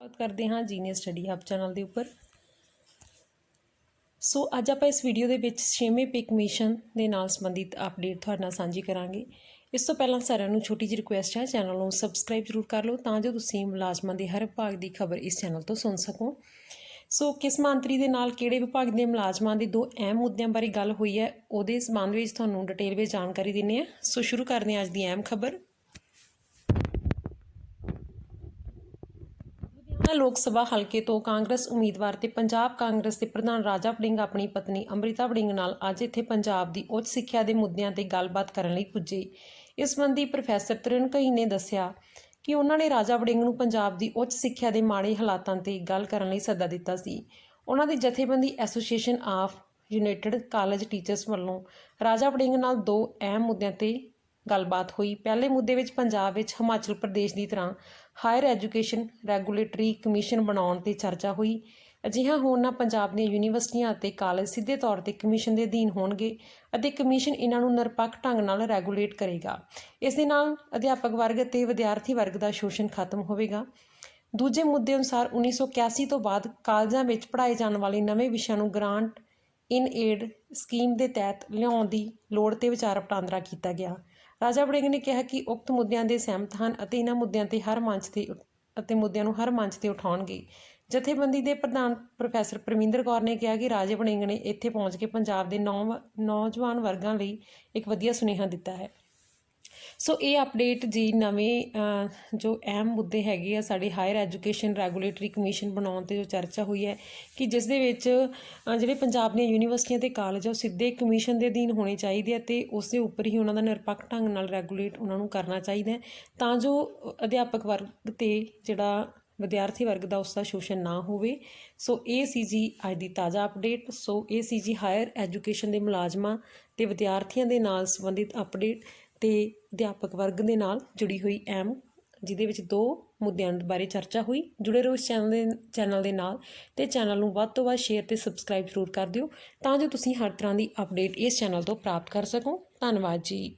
ਬਾਤ ਕਰਦੇ ਹਾਂ genius study ਹੱਬ channel ਦੇ ਉੱਪਰ। ਸੋ ਅੱਜ ਆਪਾਂ ਇਸ ਵੀਡੀਓ ਦੇ ਵਿੱਚ ਛੇਵੇਂ ਪੇ ਕਮਿਸ਼ਨ ਦੇ ਨਾਲ ਸੰਬੰਧਿਤ ਅਪਡੇਟ ਤੁਹਾਡੇ ਨਾਲ ਸਾਂਝੀ ਕਰਾਂਗੇ। ਇਸ ਤੋਂ ਪਹਿਲਾਂ ਸਾਰਿਆਂ ਨੂੰ ਛੋਟੀ ਜਿਹੀ ਰਿਕੁਐਸਟ ਹੈ, ਚੈਨਲ ਨੂੰ ਸਬਸਕ੍ਰਾਈਬ ਜ਼ਰੂਰ ਕਰ ਲਓ ਤਾਂ ਜੋ ਤੁਸੀਂ ਮੁਲਾਜ਼ਮਾਂ ਦੇ ਹਰ ਵਿਭਾਗ ਦੀ ਖਬਰ ਇਸ ਚੈਨਲ ਤੋਂ ਸੁਣ ਸਕੋ। ਸੋ ਕਿਸ ਮੰਤਰੀ ਦੇ ਨਾਲ ਕਿਹੜੇ ਵਿਭਾਗ ਦੇ ਮੁਲਾਜ਼ਮਾਂ ਦੇ ਦੋ ਅਹਿਮ ਮੁੱਦਿਆਂ ਬਾਰੇ ਗੱਲ ਹੋਈ ਹੈ, ਉਹਦੇ ਸੰਬੰਧ ਵਿੱਚ ਤੁਹਾਨੂੰ ਡਿਟੇਲ ਵਿੱਚ ਜਾਣਕਾਰੀ ਦਿੰਨੇ ਆ ਸੋ ਸ਼ੁਰੂ ਕਰਦੇ ਹਾਂ ਅੱਜ ਦੀ ਅਹਿਮ ਖਬਰ। ਲੁਧਿਆਣਾ ਲੋਕ ਸਭਾ ਹਲਕੇ ਤੋਂ ਕਾਂਗਰਸ ਉਮੀਦਵਾਰ ਤੇ ਪੰਜਾਬ ਕਾਂਗਰਸ ਦੇ ਪ੍ਰਧਾਨ ਰਾਜਾ ਵੜਿੰਗ ਆਪਣੀ ਪਤਨੀ ਅੰਮ੍ਰਿਤਾ ਵੜਿੰਗ ਨਾਲ ਅੱਜ ਇੱਥੇ ਪੰਜਾਬ ਦੀ ਉੱਚ ਸਿੱਖਿਆ ਦੇ ਮੁੱਦਿਆਂ ਤੇ ਗੱਲਬਾਤ ਕਰਨ ਲਈ ਪੁੱਜੇ। ਇਸ ਸੰਬੰਧੀ ਪ੍ਰੋਫੈਸਰ ਤਰਨ ਕਈ ਨੇ ਦੱਸਿਆ ਕਿ ਉਹਨਾਂ ਨੇ ਰਾਜਾ ਵੜਿੰਗ ਨੂੰ ਪੰਜਾਬ ਦੀ ਉੱਚ ਸਿੱਖਿਆ ਦੇ ਮਾੜੇ ਹਾਲਾਤਾਂ ਤੇ ਗੱਲ ਕਰਨ ਲਈ ਸੱਦਾ ਦਿੱਤਾ ਸੀ। ਉਹਨਾਂ ਦੀ ਜਥੇਬੰਦੀ association of united college teachers ਵੱਲੋਂ ਰਾਜਾ ਵੜਿੰਗ ਨਾਲ ਦੋ ਅਹਿਮ ਮੁੱਦਿਆਂ ਤੇ ਗੱਲਬਾਤ ਹੋਈ। ਪਹਿਲੇ ਮੁੱਦੇ ਵਿੱਚ ਪੰਜਾਬ ਵਿੱਚ ਹਿਮਾਚਲ ਪ੍ਰਦੇਸ਼ ਦੀ ਤਰ੍ਹਾਂ ਹਾਇਰ ਐਜੂਕੇਸ਼ਨ ਰੈਗੂਲੇਟਰੀ ਕਮਿਸ਼ਨ ਬਣਾਉਣ ਤੇ ਚਰਚਾ ਹੋਈ। ਅਜਿਹਾ ਹੋਣ ਨਾਲ ਪੰਜਾਬ ਦੀਆਂ ਯੂਨੀਵਰਸਿਟੀਆਂ ਅਤੇ ਕਾਲਜ ਸਿੱਧੇ ਤੌਰ ਤੇ ਕਮਿਸ਼ਨ ਦੇ ਅਧੀਨ ਹੋਣਗੇ ਅਤੇ ਕਮਿਸ਼ਨ ਇਹਨਾਂ ਨੂੰ ਨਿਰਪੱਖ ਢੰਗ ਨਾਲ ਰੈਗੂਲੇਟ ਕਰੇਗਾ। ਇਸ ਦੇ ਨਾਲ ਅਧਿਆਪਕ ਵਰਗ ਅਤੇ ਵਿਦਿਆਰਥੀ ਵਰਗ ਦਾ ਸ਼ੋਸ਼ਣ ਖਤਮ ਹੋਵੇਗਾ। ਦੂਜੇ ਮੁੱਦੇ ਅਨੁਸਾਰ 1981 ਤੋਂ ਬਾਅਦ ਕਾਲਜਾਂ ਵਿੱਚ ਪੜ੍ਹਾਏ ਜਾਣ ਵਾਲੇ ਨਵੇਂ ਵਿਸ਼ਿਆਂ ਨੂੰ ਗ੍ਰਾਂਟ ਇਨ ਏਡ ਸਕੀਮ ਦੇ ਤਹਿਤ ਲਿਆਉਣ ਦੀ ਲੋੜ ਤੇ ਵਿਚਾਰ ਵਟਾਂਦਰਾ ਕੀਤਾ ਗਿਆ। ਰਾਜਾ ਵੜਿੰਗ ਨੇ ਕਿਹਾ ਕਿ ਉਕਤ ਮੁੱਦਿਆਂ ਦੇ ਸਹਿਮਤ ਹਨ ਅਤੇ ਇਹਨਾਂ ਮੁੱਦਿਆਂ ਤੇ ਹਰ ਮੰਚ ਤੇ ਅਤੇ ਮੁੱਦਿਆਂ ਨੂੰ ਹਰ ਮੰਚ ਤੇ ਉਠਾਉਣਗੇ। ਜਥੇਬੰਦੀ ਦੇ ਪ੍ਰਧਾਨ ਪ੍ਰੋਫੈਸਰ ਪ੍ਰਮਿੰਦਰ ਕੌਰ ਨੇ ਕਿਹਾ ਕਿ ਰਾਜੇ ਵੜਿੰਗ ਨੇ ਇੱਥੇ ਪਹੁੰਚ ਕੇ ਪੰਜਾਬ ਦੇ ਨੌ ਨੌਜਵਾਨ ਵਰਗਾਂ ਲਈ ਇੱਕ ਵਧੀਆ ਸੁਨੇਹਾ ਦਿੱਤਾ ਹੈ। ਸੋ ਇਹ ਅਪਡੇਟ ਜੀ ਨਵੇਂ ਜੋ ਅਹਿਮ ਮੁੱਦੇ ਹੈਗੇ ਆ ਸਾਡੇ ਹਾਇਰ ਐਜੂਕੇਸ਼ਨ ਰੈਗੂਲੇਟਰੀ ਕਮਿਸ਼ਨ ਬਣਾਉਣ ਤੇ ਜੋ ਚਰਚਾ ਹੋਈ ਹੈ ਕਿ ਜਿਸ ਦੇ ਵਿੱਚ ਜਿਹੜੇ ਪੰਜਾਬ ਦੀਆਂ ਯੂਨੀਵਰਸਿਟੀਆਂ ਤੇ ਕਾਲਜ ਆ, ਉਹ ਸਿੱਧੇ ਕਮਿਸ਼ਨ ਦੇ ਅਧੀਨ ਹੋਣੇ ਚਾਹੀਦੇ ਆ ਤੇ ਉਸ ਦੇ ਉੱਪਰ ਹੀ ਉਹਨਾਂ ਦਾ ਨਿਰਪੱਖ ਢੰਗ ਨਾਲ ਰੈਗੂਲੇਟ ਉਹਨਾਂ ਨੂੰ ਕਰਨਾ ਚਾਹੀਦਾ ਤਾਂ ਜੋ ਅਧਿਆਪਕ ਵਰਗ ਤੇ ਜਿਹੜਾ ਵਿਦਿਆਰਥੀ ਵਰਗ ਦਾ ਉਸ ਦਾ ਸ਼ੋਸ਼ਣ ਨਾ ਹੋਵੇ। ਸੋ ਇਹ ਸੀ ਜੀ ਅੱਜ ਦੀ ਤਾਜ਼ਾ ਅਪਡੇਟ ਸੋ ਇਹ ਸੀ ਜੀ ਹਾਇਰ ਐਜੂਕੇਸ਼ਨ ਦੇ ਮੁਲਾਜ਼ਮਾਂ ਤੇ ਵਿਦਿਆਰਥੀਆਂ ਦੇ ਨਾਲ ਸੰਬੰਧਿਤ ਅਪਡੇਟ ਅਤੇ ਅਧਿਆਪਕ ਵਰਗ ਦੇ ਨਾਲ ਜੁੜੀ ਹੋਈ ਅਹਿਮ ਜਿਹਦੇ ਵਿੱਚ ਦੋ ਮੁੱਦਿਆਂ ਬਾਰੇ ਚਰਚਾ ਹੋਈ। ਜੁੜੇ ਰਹੋ ਇਸ ਚੈਨਲ ਦੇ ਚੈਨਲ ਦੇ ਨਾਲ ਤੇ ਚੈਨਲ ਨੂੰ ਵੱਧ ਤੋਂ ਵੱਧ ਸ਼ੇਅਰ ਤੇ ਸਬਸਕ੍ਰਾਈਬ ਜ਼ਰੂਰ ਕਰ ਦਿਓ ਤਾਂ ਜੋ ਤੁਸੀਂ ਹਰ ਤਰ੍ਹਾਂ ਦੀ ਅਪਡੇਟ ਇਸ ਚੈਨਲ ਤੋਂ ਪ੍ਰਾਪਤ ਕਰ ਸਕੋ। ਧੰਨਵਾਦ ਜੀ।